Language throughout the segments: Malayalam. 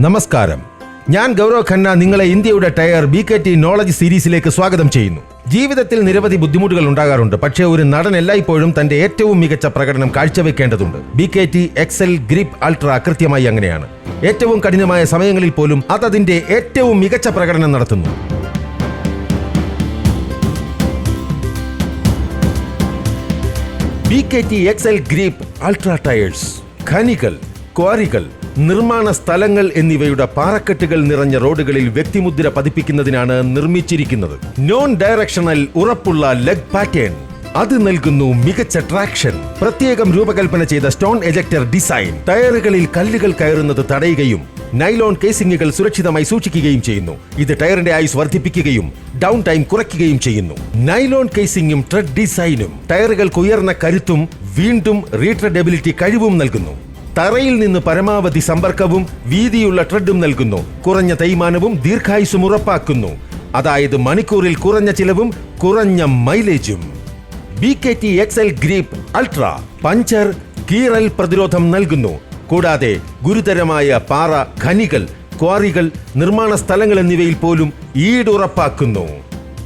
നമസ്കാരം. ഞാൻ ഗൗരവ് ഖന്ന നിങ്ങളെ ഇന്ത്യയുടെ tyre B K T knowledge സീരീസിലേക്ക് സ്വാഗതം ചെയ്യുന്നു. ജീവിതത്തിൽ നിരവധി ബുദ്ധിമുട്ടുകൾ ഉണ്ടാകാറുണ്ട്. പക്ഷേ ഒരു നടൻ എല്ലായ്പ്പോഴും തന്റെ ഏറ്റവും മികച്ച പ്രകടനം കാഴ്ചവെക്കേണ്ടതുണ്ട്. B K T excel grip ultra കൃത്യമായി അങ്ങനെയാണ്. ഏറ്റവും കഠിനമായ സമയങ്ങളിൽ പോലും അതതിന്റെ ഏറ്റവും മികച്ച പ്രകടനം നടത്തുന്നു. B K T Excel grip ultra tyres ഖനികൾ ക്വാറികൾ നിർമ്മാണ സ്ഥലങ്ങൾ എന്നിവയുടെ പാറക്കെട്ടുകൾ നിറഞ്ഞ റോഡുകളിൽ വ്യക്തിമുദ്ര പതിപ്പിക്കുന്നതിനാണ് നിർമ്മിച്ചിരിക്കുന്നത്. നോൺ ഡയറക്ഷണൽ ഉറപ്പുള്ള ലെഗ് പാറ്റേൺ അത് നൽകുന്നു മികച്ച ട്രാക്ഷൻ പ്രത്യേകം രൂപകൽപ്പന ചെയ്ത സ്റ്റോൺ എജക്ടർ ഡിസൈൻ ടയറുകളിൽ കല്ലുകൾ കയറുന്നത് തടയുകയും നൈലോൺ കേസിംഗുകൾ സുരക്ഷിതമായി സൂക്ഷിക്കുകയും ചെയ്യുന്നു. ഇത് ടയറിന്റെ ആയുസ് വർദ്ധിപ്പിക്കുകയും ഡൗൺ ടൈം കുറയ്ക്കുകയും ചെയ്യുന്നു. നൈലോൺ കേസിംഗും ട്രെഡ് ഡിസൈനും ടയറുകൾക്ക് ഉയർന്ന കരുത്തും വീണ്ടും റീട്രഡബിലിറ്റി കഴിവും നൽകുന്നു. തറയിൽ നിന്ന് പരമാവധി സമ്പർക്കവും വീതിയുള്ള ട്രെഡും നൽകുന്നു. കുറഞ്ഞ തേയ്മാനവും ദീർഘായുസും ഉറപ്പാക്കുന്നു. അതായത് മണിക്കൂറിൽ കുറഞ്ഞ ചിലവും കുറഞ്ഞ മൈലേജും. B K T X L grip ultra puncture കീറൽ പ്രതിരോധം നൽകുന്നു. കൂടാതെ ഗുരുതരമായ പാറ ഖനികൾ ക്വാറികൾ നിർമ്മാണ സ്ഥലങ്ങൾ എന്നിവയിൽ പോലും ഈടുറപ്പാക്കുന്നു.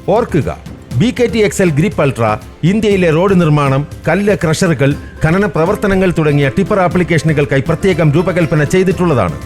ഓർക്കുക B K T X L grip ultra ഇന്ത്യയിലെ റോഡ് നിർമ്മാണം കല്ല് ക്രഷറുകൾ ഖനന പ്രവർത്തനങ്ങൾ തുടങ്ങിയ ടിപ്പർ ആപ്ലിക്കേഷനുകൾക്കായി പ്രത്യേകം രൂപകൽപ്പന ചെയ്തിട്ടുള്ളതാണ്.